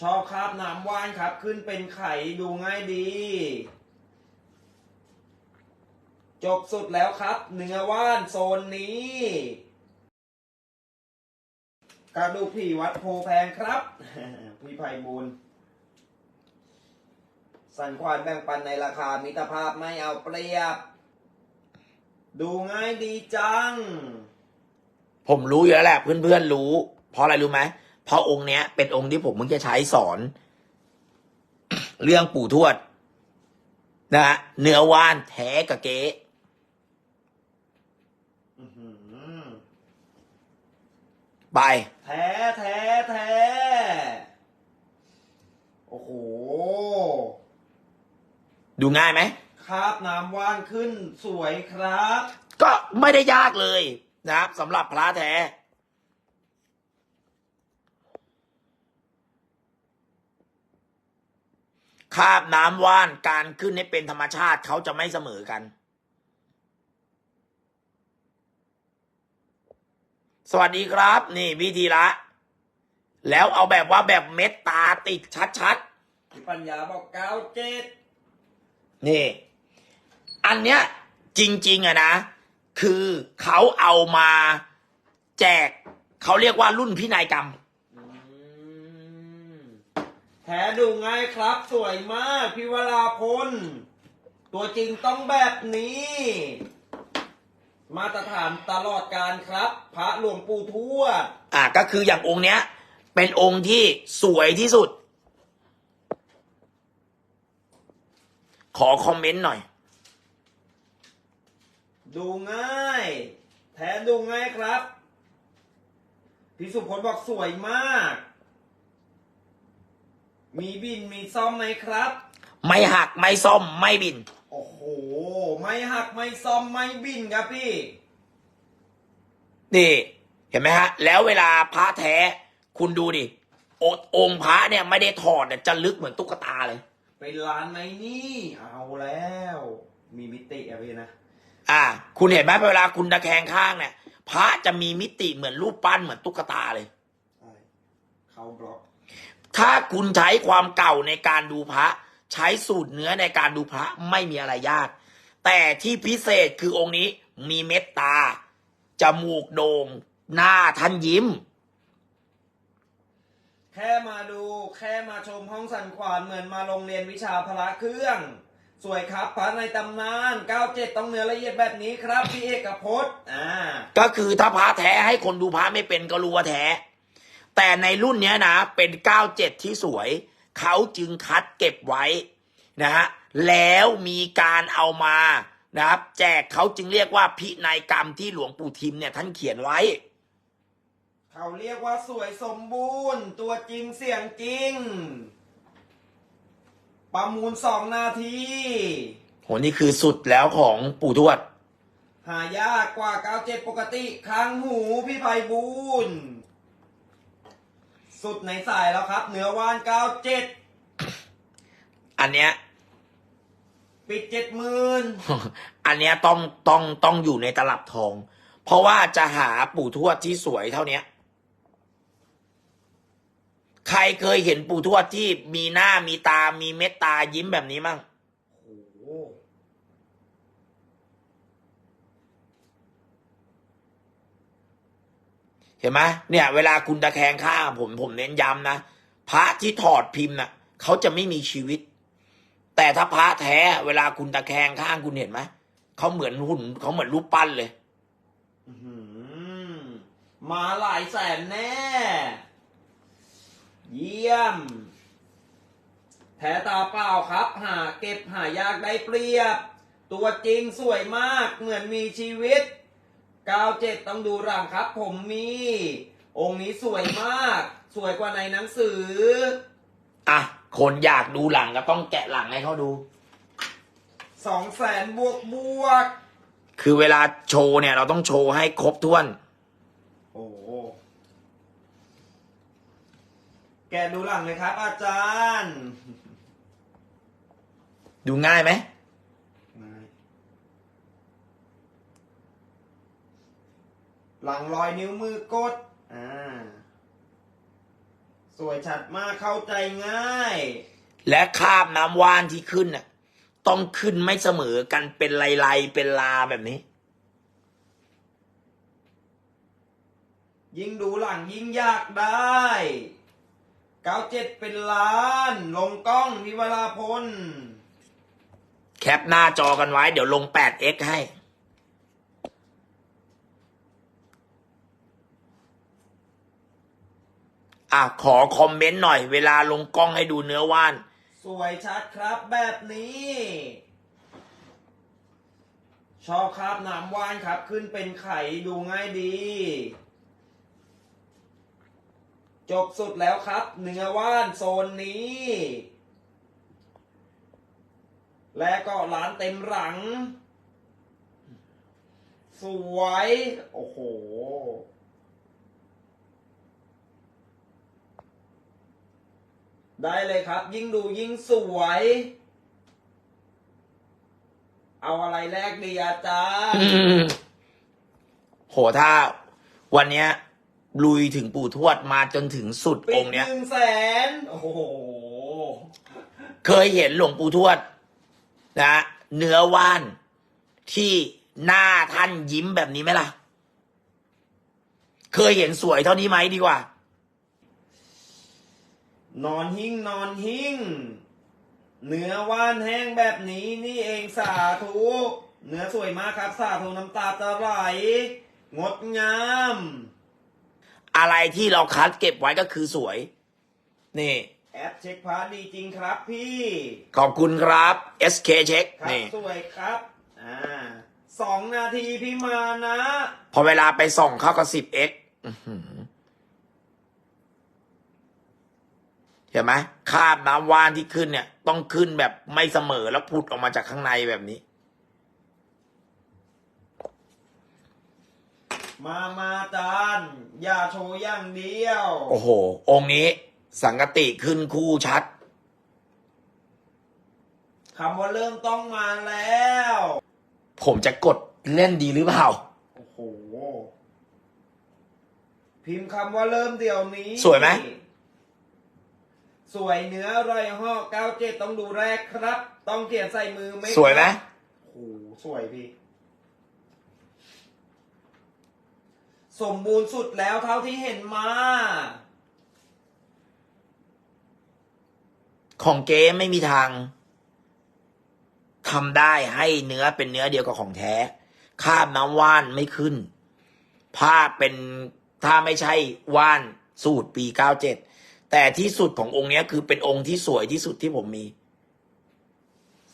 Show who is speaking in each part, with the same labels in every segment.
Speaker 1: ชอบคราบน้ำว่านครับ ขึ้นเป็นไข่ดูง่ายดี จบสุดแล้วครับ เนื้อว่านโซนนี้ กระดูกผีวัดโพแพงครับ พี่ไพบูลสันควานแบ่งปันในราคามิตรภาพไม่เอาเปรียบ ดูง่ายดีจัง
Speaker 2: ผมรู้อยู่แล้วแหละเพื่อนๆรู้ เพราะอะไรรู้ไหม เพราะองค์เนี้ย เป็นองค์ที่ผมมึงจะใช้สอน เรื่องปู่ทวดนะฮะเนื้อว่านแท้กับเก๊
Speaker 1: อื้อหือ
Speaker 2: ไป
Speaker 1: แท้แท้แท้โอ้โห
Speaker 2: ดูง่ายไหม
Speaker 1: คราบน้ำว่านขึ้นสวยครับ
Speaker 2: ก็ไม่ได้ยากเลยนะครับสำหรับพระแท้ คาบน้ำว่านการขึ้นให้เป็นธรรมชาติเขาจะไม่เสมอกัน สวัสดีครับ นี่วิธีละ แล้วเอาแบบว่าแบบเม็ดตาติดชัด
Speaker 1: พี่ปัญญาบอกเก้าเจ็ด
Speaker 2: ๆนี่ อันเนี้ยจริง ๆอะนะ คือเขาเอามาแจก เขาเรียกว่ารุ่นพินัยกรรม
Speaker 1: แท้ดูง่ายครับ สวยมากพี่วราพล ตัวจริงต้องแบบนี้ มาตรฐานตลอดการครับ พระหลวงปู่ทวด
Speaker 2: อะก็คืออย่างองค์เนี้ย เป็นองค์ที่สวยที่สุด ขอคอมเมนต์หน่อย
Speaker 1: ดูง่าย แท้ดูง่ายครับพี่สุพลบอกสวยมาก มีบินมีซ่อมไหมครับ
Speaker 2: ไม่หักไม่ซ่อมไม่บิน
Speaker 1: โอ้โห ไม่หักไม่ซ่อมไม่บินครับพี่
Speaker 2: นี่ เห็นไหมฮะ แล้วเวลาพระแท้ คุณดูดิโอองค์พระเนี่ยไม่ได้ถอดเนี่ยจะลึกเหมือนตุ๊กตาเลย
Speaker 1: เป็นร้านไหมนี่ เอาแล้ว มีมิติอะพี่นะ
Speaker 2: อ่า คุณเห็นไหมเวลาคุณตะแคงข้างเนี่ยพระจะมีมิติเหมือนรูปปั้นเหมือนตุ๊กตาเลย
Speaker 1: ใช่เข้าบล็อก
Speaker 2: ถ้าคุณใช้ความเก่าในการดูพระ ใช้สูตรเนื้อในการดูพระไม่มีอะไรยาก แต่ที่พิเศษคือองค์นี้มีเม็ดตา จมูกโด่งหน้าท่านยิ้ม
Speaker 1: แค่มาดูแค่มาชมห้องสันขวานเหมือนมาโรงเรียนวิชาพละเครื่อง สวยครับพระในตำนาน 97 ต้องเนื้อละเอียดแบบนี้ครับพี่เอกพจน์อ่า
Speaker 2: ก็คือถ้าพระแท้ให้คนดูพระไม่เป็นก็รู้ว่าแท้ แต่ในรุ่นเนี้ยนะเป็น 97 ที่สวย เขาจึงคัดเก็บไว้นะฮะแล้วมีการเอามานะครับ แจกเขาจึงเรียกว่าพินัยกรรมที่หลวงปู่ทิมเนี่ยท่านเขียนไว้
Speaker 1: เขาเรียกว่าสวยสมบูรณ์ ตัวจริงเสียงจริง ประมูลสองนาที
Speaker 2: โหนี่คือสุดแล้วของปู่ทวด
Speaker 1: หายากกว่า 97 ปกติค้างหูพี่ไพบูลย์ สุดในสายแล้วครับเหนือวาน97
Speaker 2: อันเนี้ย
Speaker 1: ปิดเจ็ดหมื่น
Speaker 2: อันเนี้ยต้องต้องต้องอยู่ในตลับทอง เพราะว่าจะหาปู่ทวดที่สวยเท่าเนี้ย ใครเคยเห็นปู่ทวดที่มีหน้ามีตามีเม็ดตายิ้มแบบนี้มั่ง
Speaker 1: โอ้โห
Speaker 2: เห็นไหมเนี่ย เวลาคุณตะแคงข้างผมผมเน้นย้ำนะพระที่ถอดพิมพ์น่ะเขาจะไม่มีชีวิต แต่ถ้าพระแท้เวลาคุณตะแคงข้างคุณเห็นไหมเขาเหมือนหุ่นเขาเหมือนรูปปั้นเลย
Speaker 1: มาหลายแสนแน่ เยี่ยม แท้ตาเปล่าครับ หาเก็บหายากได้เปรียบ ตัวจริงสวยมากเหมือนมีชีวิต 97 ต้องดูหลังครับ ผมมีองค์นี้สวยมาก สวยกว่าในหนังสือ
Speaker 2: อะ คนอยากดูหลังก็ต้องแกะหลังให้เขาดู
Speaker 1: สองแสนบวกบวก
Speaker 2: คือเวลาโชว์เนี่ย เราต้องโชว์ให้ครบถ้วน
Speaker 1: โอ้โหแกะดูหลังเลยครับ อาจารย์
Speaker 2: ดูง่ายไหม
Speaker 1: หลังรอยนิ้วมือกด อ่า สวยชัดมากเข้าใจง่าย
Speaker 2: และคราบน้ำว่านที่ขึ้นน่ะ ต้องขึ้นไม่เสมอกันเป็นลายๆเป็นลาแบบนี้
Speaker 1: ยิ่งดูหลังยิ่งอยากได้เก้าเจ็ดเป็นล้าน ลงกล้องพิวราพล
Speaker 2: แคปหน้าจอกันไว้ เดี๋ยวลง 8x ให้ อะขอคอมเมนต์หน่อย เวลาลงกล้องให้ดูเนื้อว่าน
Speaker 1: สวยชัดครับแบบนี้ ชอบครับน้ำว่านครับ ขึ้นเป็นไข่ดูง่ายดี จบสุดแล้วครับ เนื้อว่านโซนนี้ และก็ร้านเต็มหลัง สวย โอ้โห ได้เลยครับ ยิ่งดูยิ่งสวย เอาอะไรแรกดีอาจารย์
Speaker 2: โหถ้า วันเนี้ย ลุยถึงปู่ทวดมาจนถึงสุด
Speaker 1: ปิ
Speaker 2: อ
Speaker 1: ด
Speaker 2: งค์เนี้ย
Speaker 1: หนึ่งแสนโอ้โห
Speaker 2: เคยเห็นหลวงปู่ทวดนะเนื้อว่านที่หน้าท่านยิ้มแบบนี้ไหมล่ะ เคยเห็นสวยเท่านี้ไหมดีกว่า
Speaker 1: นอนหิ้งนอนหิ้งเนื้อว่านแห้งแบบนี้นี่เองสาธุเนื้อสวยมากครับ สาธุน้ำตาจะไหลงดงาม
Speaker 2: อะไรที่เราคัดเก็บไว้ก็คือสวย นี่
Speaker 1: แอปเช็คพาร์ทดีจริงครับพี่
Speaker 2: ขอบคุณครับ SK เช็ค
Speaker 1: ครับ
Speaker 2: นี่
Speaker 1: สวยครับอ่าสองนาทีพี่มานะ
Speaker 2: พอเวลาไปส่องเข้ากับ 10x อื้อหือ เห็นไหมคราบน้ำว่านที่ขึ้นเนี่ย ต้องขึ้นแบบไม่เสมอแล้วพุดออกมาจากข้างในแบบนี้
Speaker 1: มามาจานอย่าโชว์อย่างเดียว
Speaker 2: โอ้โห องค์นี้ สังกติขึ้นคู่ชัด
Speaker 1: คำว่าเริ่มต้องมาแล้ว
Speaker 2: ผมจะกดเล่นดีหรือเปล่า
Speaker 1: โอ้โห พิมพ์คำว่าเริ่มเดี๋ยวนี้
Speaker 2: สวยไหม
Speaker 1: สวยเนื้ออร่อยห่อเก้าเจ็ดต้องดูแรกครับ ต้องเขียนใส่มือไหม
Speaker 2: สวยไหม
Speaker 1: ครับโอ้โหสวยพี่ สมบูรณ์สุดแล้วเท่าที่เห็นมา
Speaker 2: ของเก๊ไม่มีทางทำได้ให้เนื้อเป็นเนื้อเดียวกับของแท้คราบน้ำว่านไม่ขึ้น ผ้าเป็นถ้าไม่ใช่ว่านสูตรปีเก้าเจ็ด แต่ที่สุดขององค์เนี้ยคือเป็นองค์ที่สวยที่สุดที่ผมมี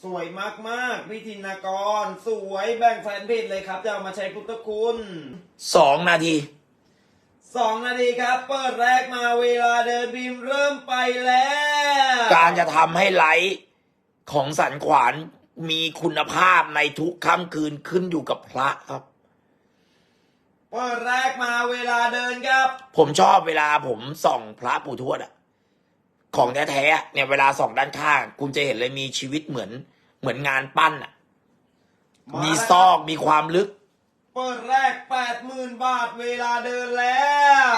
Speaker 1: สวยมากๆพิธินากร สวยแบ่งแฟนเพจเลยครับ จะเอามาใช้พุทธคุณ
Speaker 2: สองนาที
Speaker 1: สองนาทีครับ เปิดแรกมาเวลาเดินพิมพ์เริ่มไปแล้ว
Speaker 2: การจะทำให้ไลฟ์ของสันขวานมีคุณภาพในทุกค่ำคืนขึ้นอยู่กับพระครับ
Speaker 1: เปิดแรกมาเวลาเดินครับ
Speaker 2: ผมชอบเวลาผมส่องพระปู่ทวดอะของแท้ๆอะเนี่ยเวลาส่องด้านข้างคุณจะเห็นเลยมีชีวิตเหมือน เหมือนงานปั้นอะ
Speaker 1: มา
Speaker 2: มี
Speaker 1: แล้ว
Speaker 2: ซอกมีความลึก
Speaker 1: เปิดแรกแปดหมื่นบาทเวลาเดินแล้ว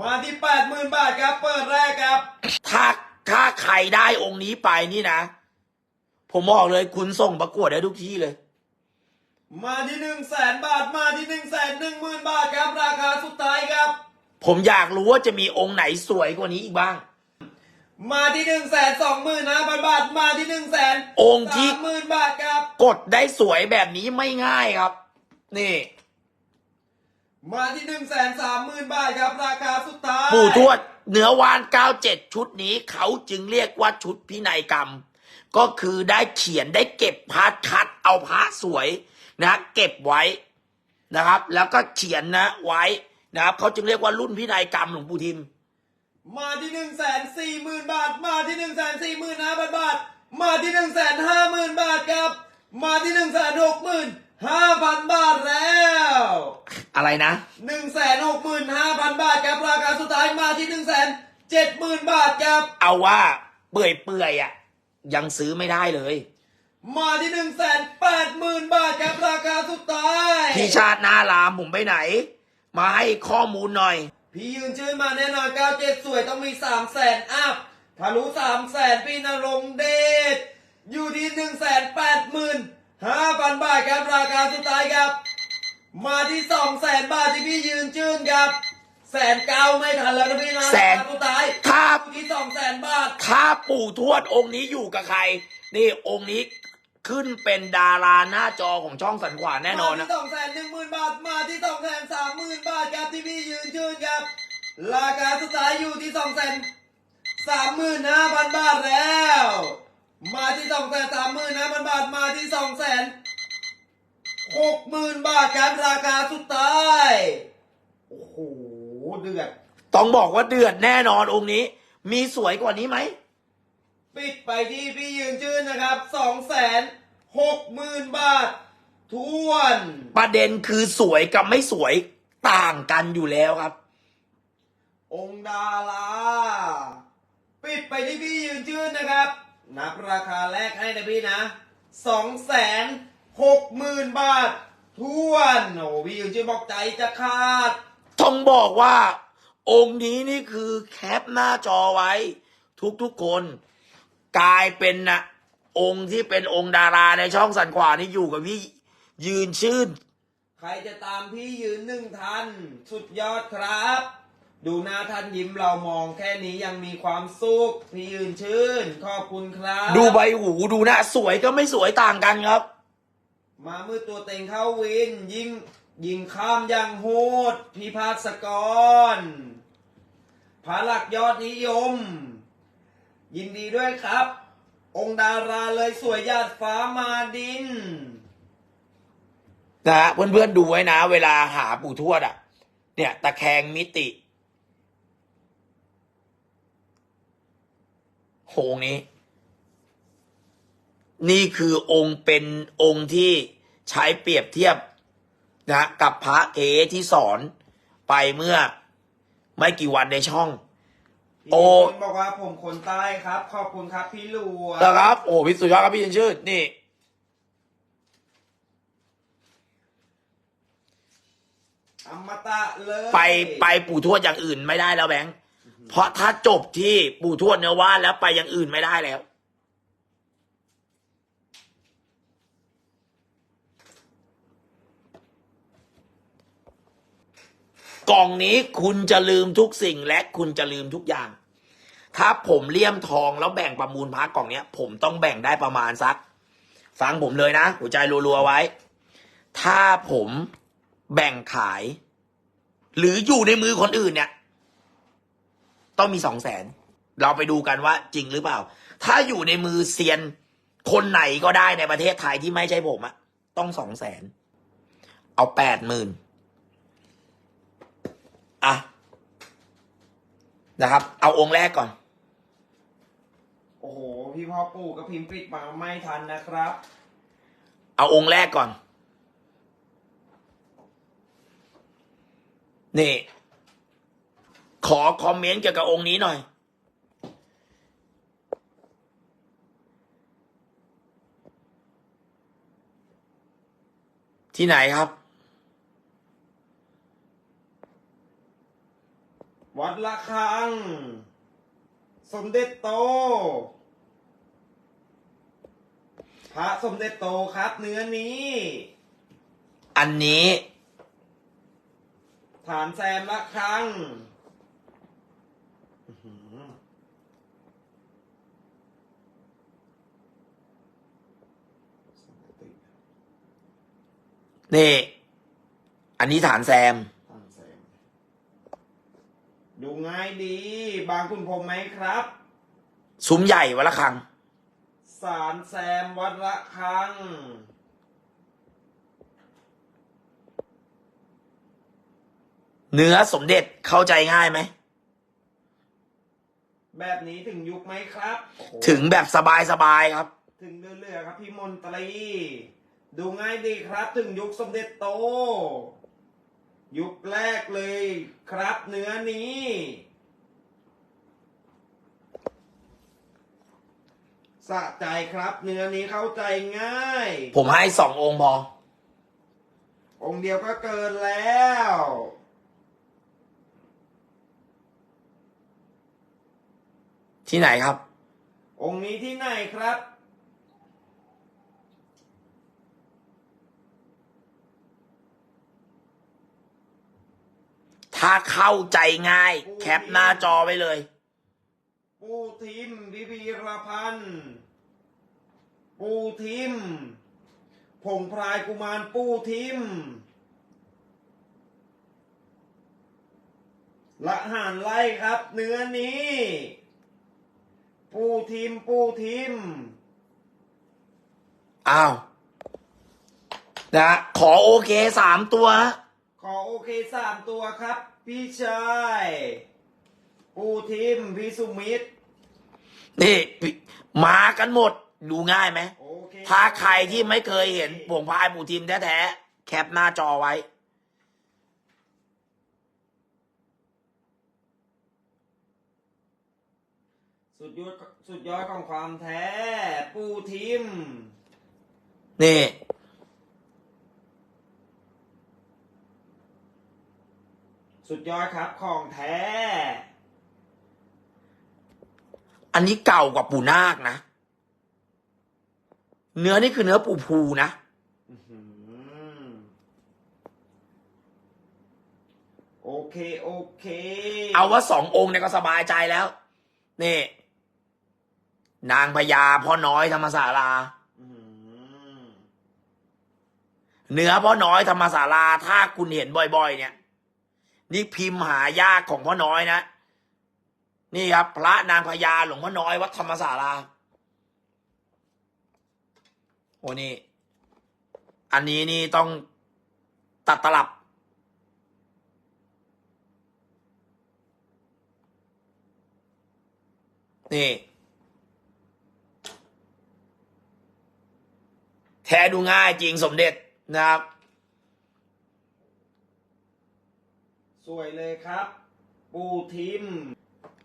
Speaker 1: มาที่แปดหมื่นบาทครับ เปิดแรกครับ
Speaker 2: ถ้าถ้าใครได้องค์นี้ไปนี่นะ ผมบอกเลยคุณส่งประกวดได้ทุกที่เลย
Speaker 1: มาที่หนึ่งแสนบาทมาที่หนึ่งแสนหนึ่งหมื่นบาทครับราคาสุดท้ายครับ
Speaker 2: ผมอยากรู้ว่าจะมีองค์ไหนสวยกว่านี้อีกบ้าง
Speaker 1: มาที่หนึ่งแสนสองหมื่นห้าพันบาทมาที่หนึ่งแสน
Speaker 2: องค์ที่
Speaker 1: สามหมื่นบาทครับ
Speaker 2: กดได้สวยแบบนี้ไม่ง่ายครับ นี่
Speaker 1: มาที่หนึ่งแสนสามหมื่นบาทครับราคาสุดท้าย
Speaker 2: ปู่ทวดเนื้อวาน97ชุดนี้เขาจึงเรียกว่าชุดพินัยกรรม ก็คือได้เขียนได้เก็บพาร์ทคัดเอาพระสวย นะเก็บไว้นะครับ แล้วก็เขียนนะไว้นะครับเขาจึงเรียกว่ารุ่นพินัยกรรมหลวงปู่ทิม
Speaker 1: มาที่หนึ่งแสนสี่หมื่นบาท มาที่หนึ่งแสนสี่หมื่นห้าพันบาท มาที่หนึ่งแสนห้าหมื่นบาทครับ มาที่หนึ่งแสนหกหมื่นห้าพันบาทแล้ว
Speaker 2: อะไรนะ
Speaker 1: หนึ่งแสนหกหมื่นห้าพันบาทครับราคาสุดท้ายมาที่หนึ่งแสนเจ็ดหมื่นบาทครับ
Speaker 2: เอาว่าเปื่อยเปื่อยๆอะ ยังซื้อไม่ได้เลย
Speaker 1: มาที่หนึ่งแสนแปดหมื่นบาทครับราคาสุดท้าย
Speaker 2: ที่ชาติหนาลามผมไปไหน มาให้ข้อมูลหน่อย
Speaker 1: พี่ยืนชื่อมาแน่นอนเก้าเจ็ดสวยต้องมีสามแสนอัพทะลุสามแสนพี่นรงค์เดชอยู่ที่หนึ่งแสนแปดหมื่นห้าพันบาทครับราคาสุดท้ายครับ มาที่สองแสนบาทที่พี่ยืนชื่นครับแสนเก้าไม่ทันแล้วนะพี่นะ
Speaker 2: แสน
Speaker 1: ราคาสุดท้าย
Speaker 2: ถ้า
Speaker 1: อยู่ที่สองแสนบาท
Speaker 2: ถ้าปู่ทวดองค์นี้อยู่กับใคร นี่องค์นี้ ขึ้นเป็นดาราหน้าจอของช่องสันขวานแน่นอน
Speaker 1: มา
Speaker 2: นะ
Speaker 1: ที่สองแสนหนึ่งหมื่นบาท มาที่สองแสนสามหมื่นบาทครับที่พี่ยืนชื่นครับ ราคาสุดท้ายอยู่ที่สองแสนสามหมื่นห้าพันบาทแล้ว มาที่สองแสนสามหมื่นห้าพันบาท มาที่สองแสนหกหมื่นบาทครับราคาสุดท้าย โอ้โห เดือด
Speaker 2: ต้องบอกว่าเดือดแน่นอนองค์นี้ มีสวยกว่านี้ไหม
Speaker 1: ปิดไปที่พี่ยืนชื่นนะครับสองแสนหกหมื่นบาททวน
Speaker 2: ประเด็นคือสวยกับไม่สวยต่างกันอยู่แล้วครับ
Speaker 1: องค์ดาราปิดไปที่พี่ยืนชื่นนะครับ นับราคาแรกให้นะพี่นะสองแสนหกหมื่นบาททวนโอ้พี่ยืนชื่นบอกใจจะขาด
Speaker 2: ต้องบอกว่า องค์นี้นี่คือแคปหน้าจอไว้ ทุกๆคน กลายเป็นนะองค์ที่เป็นองค์ดาราในช่องสันขวานี่อยู่กับพี่ยืนชื่น
Speaker 1: ใครจะตามพี่ยืนหนึ่งทัน สุดยอดครับ ดูหน้าท่านยิ้มเรามองแค่นี้ยังมีความสุขพี่ยืนชื่น ขอบคุณครับ
Speaker 2: ดูใบหูดูหน้าสวยก็ไม่สวยต่างกันครับ
Speaker 1: มามือตัวเต็งเข้าวิน ยิงยิงข้ามอย่างโหดพิพากษกรผาหลักยอดนิยม ยินดีด้วยครับ องค์ดาราเลยสวยหยาดฟ้ามาดิน
Speaker 2: นะฮะเพื่อนๆดูไว้นะ เวลาหาปู่ทวดอะ เนี่ยตะแคงมิติ โหงนี้ นี่คือองค์เป็นองค์ที่ใช้เปรียบเทียบนะกับพระเอที่สอนไปเมื่อไม่กี่วันในช่อง โอ้
Speaker 1: พี่บอกว่าผมคนใต้ครับ ขอบคุณครับพี่หลวง
Speaker 2: นะครับ โอ้พี่สุดยอดครับพี่ยินชื่นนี่
Speaker 1: อมตะเลย
Speaker 2: ไปไปปู่ทวดอย่างอื่นไม่ได้แล้วแบงค์เพราะถ้าจบที่ปู่ทวดเนื้อว่านแล้วไปอย่างอื่นไม่ได้แล้ว กล่องนี้คุณจะลืมทุกสิ่งและคุณจะลืมทุกอย่าง ถ้าผมเลี่ยมทองแล้วแบ่งประมูลพระกล่องเนี้ย ผมต้องแบ่งได้ประมาณสัก ฟังผมเลยนะ หัวใจรัวๆไว้ ถ้าผมแบ่งขาย หรืออยู่ในมือคนอื่นเนี่ย ต้องมีสองแสนเราไปดูกันว่าจริงหรือเปล่า ถ้าอยู่ในมือเซียนคนไหนก็ได้ในประเทศไทยที่ไม่ใช่ผมอะต้องสองแสน เอาแปดหมื่นอะ นะครับ เอาองค์แรกก่อน
Speaker 1: โอ้โห พี่พ่อปู่กับพิมพ์ปิดมาไม่ทันนะครับ
Speaker 2: เอาองค์แรกก่อน นี่ ขอคอมเมนต์เกี่ยวกับองค์นี้หน่อย ที่ไหนครับ
Speaker 1: วัดละคัง สมเด็จโต พระสมเด็จโตครับเนื้อนี้
Speaker 2: อันนี้
Speaker 1: ฐานแซมละคังอื้อหือ
Speaker 2: นี่ อันนี้ฐานแซม
Speaker 1: ฐานแซม ดูง่ายดี บางคุณผมไหมครับ
Speaker 2: ซุ้มใหญ่วัดละคัง
Speaker 1: สารแซมวัดละคัง
Speaker 2: เนื้อสมเด็จเข้าใจง่ายไหม
Speaker 1: แบบนี้ถึงยุคไหมครับโอ้โห
Speaker 2: ถึงแบบสบายๆครับ
Speaker 1: ถึงเรื่อยๆครับพี่มนตรี ดูง่ายดีครับ ถึงยุคสมเด็จโต ยุคแรกเลยครับเนื้อนี้ สะใจครับเนื้อนี้เข้าใจง่าย
Speaker 2: ผมให้สององค์พอ
Speaker 1: องค์เดียวก็เกินแล้ว
Speaker 2: ที่ไหนครับ
Speaker 1: องค์นี้ที่ไหนครับ
Speaker 2: ถ้าเข้าใจง่าย แคปหน้าจอไว้เลย
Speaker 1: ปูทิมพิพีรพันธ์ปูทิมผงพรายกุมารปูทิมละหานไล่ครับ เนื้อนี้ ปูทิมปูทิม
Speaker 2: อ้าวนะขอโอเคสามตัวฮะ
Speaker 1: ขอโอเคสามตัวครับ พี่ชายปูทิมพี่สุมิตร
Speaker 2: นี่พี่มากันหมด ดูง่ายไหม
Speaker 1: โอเค
Speaker 2: ถ้าใครที่ไม่เคยเห็นผงพายปู่ทีมแท้ๆ แคปหน้าจอไว้
Speaker 1: สุดยอดสุดยอดของความแท้ปูทิม
Speaker 2: นี่
Speaker 1: สุดยอดครับ ของแท้
Speaker 2: อันนี้เก่ากว่าปู่นาคนะ เนื้อนี่คือเนื้อปูภูนะ
Speaker 1: อื้อหือโอเค โอเค
Speaker 2: เอาว่าสององค์เนี่ยก็สบายใจแล้ว นี่ นางพญาพ่อน้อยธรรมศาลา
Speaker 1: อื้อหือ
Speaker 2: เนื้อพ่อน้อยธรรมศาลา ถ้าคุณเห็นบ่อย ๆ เนี่ย นี่พิมพ์หายากของพ่อน้อยนะ นี่ครับ พระนางพญาหลวงพ่อน้อยวัดธรรมศาลาโอ้นี่ อันนี้นี่ต้องตัดตลับ นี่ แท้ดูง่ายจริงสมเด็จนะครับ
Speaker 1: วยเลยครับ ปูทิม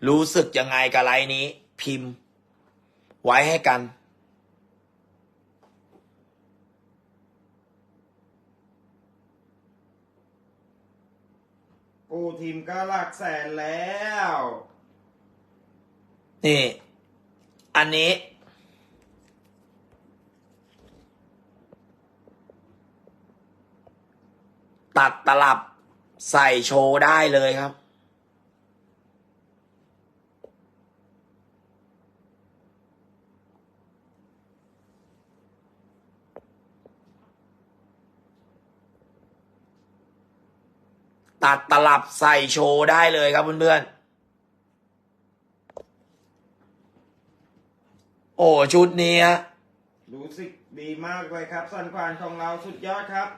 Speaker 2: รู้สึกยังไงกับไลน์นี้ พิมพ์ ไว้ให้กัน
Speaker 1: ปูทิมก็หลักแสนแล้ว
Speaker 2: นี่ อันนี้ตัดตลับ ใส่โชว์ได้เลยครับ ตัดตลับใส่โชว์ได้เลยครับเพื่อนๆโอ้ ชุดนี้
Speaker 1: รู้สึกดีมากเลยครับสันควานของเราสุดยอดครับ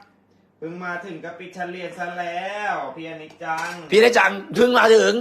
Speaker 1: เพิ่งมาถึงกับปิดเฉลี่ยซะแล้ว พี่อนิจจัง
Speaker 2: พี่ได้จังเพิ่งมาถึง